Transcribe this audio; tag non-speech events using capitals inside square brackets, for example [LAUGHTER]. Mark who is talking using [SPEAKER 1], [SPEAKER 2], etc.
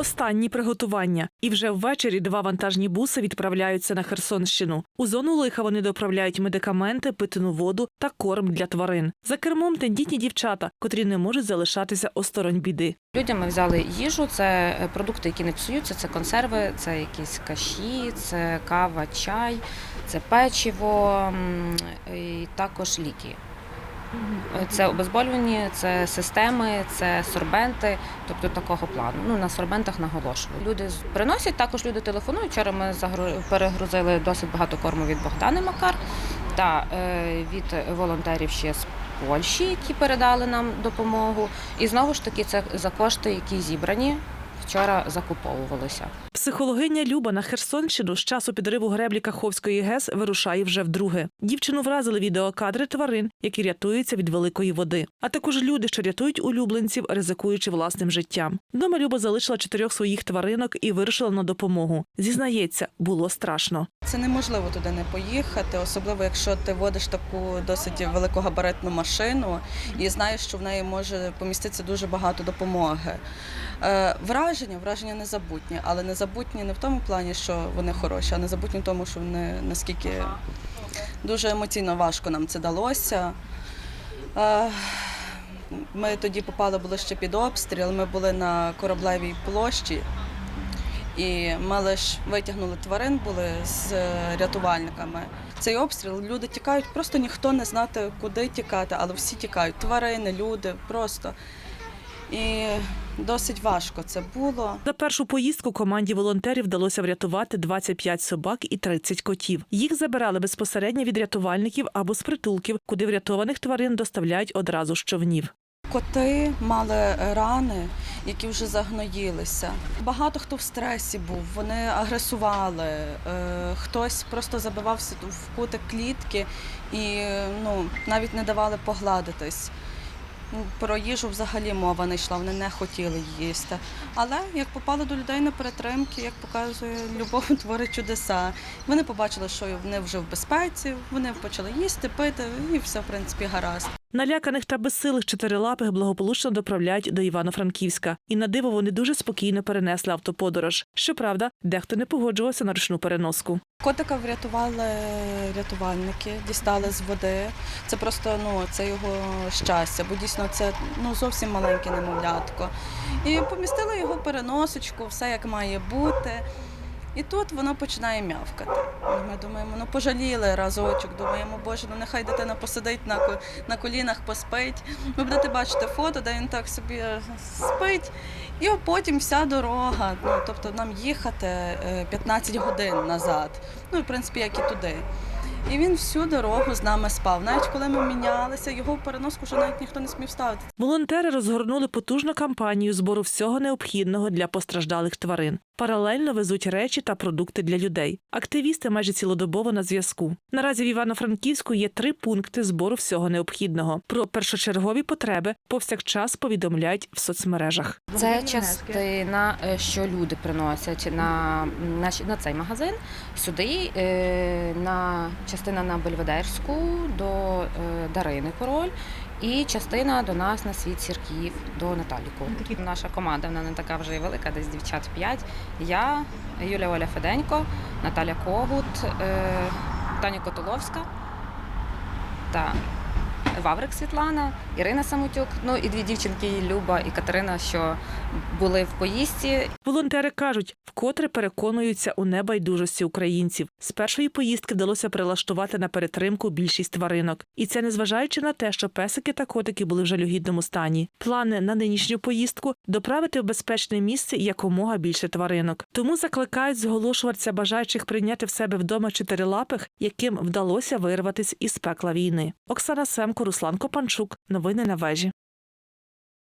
[SPEAKER 1] Останні приготування. І вже ввечері два вантажні буси відправляються на Херсонщину. У зону лиха вони доправляють медикаменти, питну воду та корм для тварин. За кермом тендітні дівчата, котрі не можуть залишатися осторонь біди.
[SPEAKER 2] Людям ми взяли їжу, це е, продукти, які не псуються, це консерви, це якісь каші, це кава, чай, це печиво і також ліки. Це обезболювані, це системи, це сорбенти, тобто такого плану. Ну на сорбентах наголошую. Люди приносять, також люди телефонують. Вчора ми перегрузили досить багато корму від Богдани Макар та е, від волонтерів ще з Польщі, які передали нам допомогу. І знову ж таки, це за кошти, які зібрані вчора закуповувалися.
[SPEAKER 1] Психологиня Люба на Херсонщину з часу підриву греблі Каховської ГЕС вирушає вже вдруге. Дівчину вразили відеокадри тварин, які рятуються від великої води, а також люди, що рятують улюбленців, ризикуючи власним життям. Дома Люба залишила чотирьох своїх тваринок і вирушила на допомогу. Зізнається, було страшно.
[SPEAKER 3] Це неможливо туди не поїхати, особливо якщо ти водиш таку досить великогабаритну машину і знаєш, що в неї може поміститися дуже багато допомоги. Е, враження, враження незабутні, але незабутні не в тому плані, що вони хороші, а незабутні в тому, що вони наскільки дуже емоційно важко нам це далося. Е, ми тоді попали були ще під обстріл. Ми були на кораблевій площі. І ми лише витягнули тварин, були з е, рятувальниками. Цей обстріл люди тікають, просто ніхто не знати, куди тікати, але всі тікають. Тварини, люди, просто. І досить важко це було.
[SPEAKER 1] За першу поїздку команді волонтерів вдалося врятувати 25 собак і 30 котів. Їх забирали безпосередньо від рятувальників або з притулків, куди врятованих тварин доставляють одразу з човнів.
[SPEAKER 3] Коти мали рани, які вже загноїлися. Багато хто в стресі був, вони агресували, е, хтось просто забивався в кутик клітки і ну, навіть не давали погладитись. Ну, Про їжу взагалі мова не йшла, вони не хотіли їсти. Але як попали до людей на перетримки, як показує любов [LAUGHS] творить чудеса. Вони побачили, що вони вже в безпеці, вони почали їсти, пити, і все в принципі гаразд.
[SPEAKER 1] Наляканих та безсилих чотирилапих благополучно доправляють до Івано-Франківська. І на диво вони дуже спокійно перенесли автоподорож. Щоправда, дехто не погоджувався на ручну переноску.
[SPEAKER 3] Котика врятували рятувальники, дістали з води. Це просто ну це його щастя, бо дійсно це ну зовсім маленьке немовлятко. І помістили його переносочку, все як має бути. І тут воно починає м'явкати. І Ми думаємо, ну пожаліли разочок. Думаємо, боже, ну нехай дитина посидить на, на колінах, поспить. Ви будете бачити фото, де він так собі е, спить. І потім вся дорога. Ну тобто нам їхати е, 15 годин назад. Ну, в принципі, як і туди. І він всю дорогу з нами спав. Навіть коли ми мінялися, його в переноску вже навіть ніхто не смів ставити.
[SPEAKER 1] Волонтери розгорнули потужну кампанію збору всього необхідного для постраждалих тварин. Паралельно везуть речі та продукти для людей. Активісти майже цілодобово на зв'язку. Наразі в Івано-Франківську є три пункти збору всього необхідного. Про першочергові потреби повсякчас повідомляють в соцмережах.
[SPEAKER 2] Це частина, е, що люди приносять на, на, на цей магазин сюди, е, на частина на Бельведерську до е, Дарини Король. І частина до нас на світ сірків до Наталі Когут. Наша команда вона не така вже і велика, десь дівчат 5. Я, Юлія Оля Феденько, Наталя Когут, е, Таня Котоловська. Та Ваврик Світлана, Ірина Самотюк. Ну і дві дівчинки Люба і Катерина, що були в поїздці.
[SPEAKER 1] Волонтери кажуть, вкотре переконуються у небайдужості українців. З першої поїздки вдалося прилаштувати на перетримку більшість тваринок, і це незважаючи на те, що песики та котики були в жалюгідному стані. Плани на нинішню поїздку доправити в безпечне місце якомога більше тваринок. Тому закликають зголошуватися бажаючих прийняти в себе вдома чотирилапих, яким вдалося вирватися із пекла війни. Оксана Семко, Руслан Копанчук. Новини на вежі.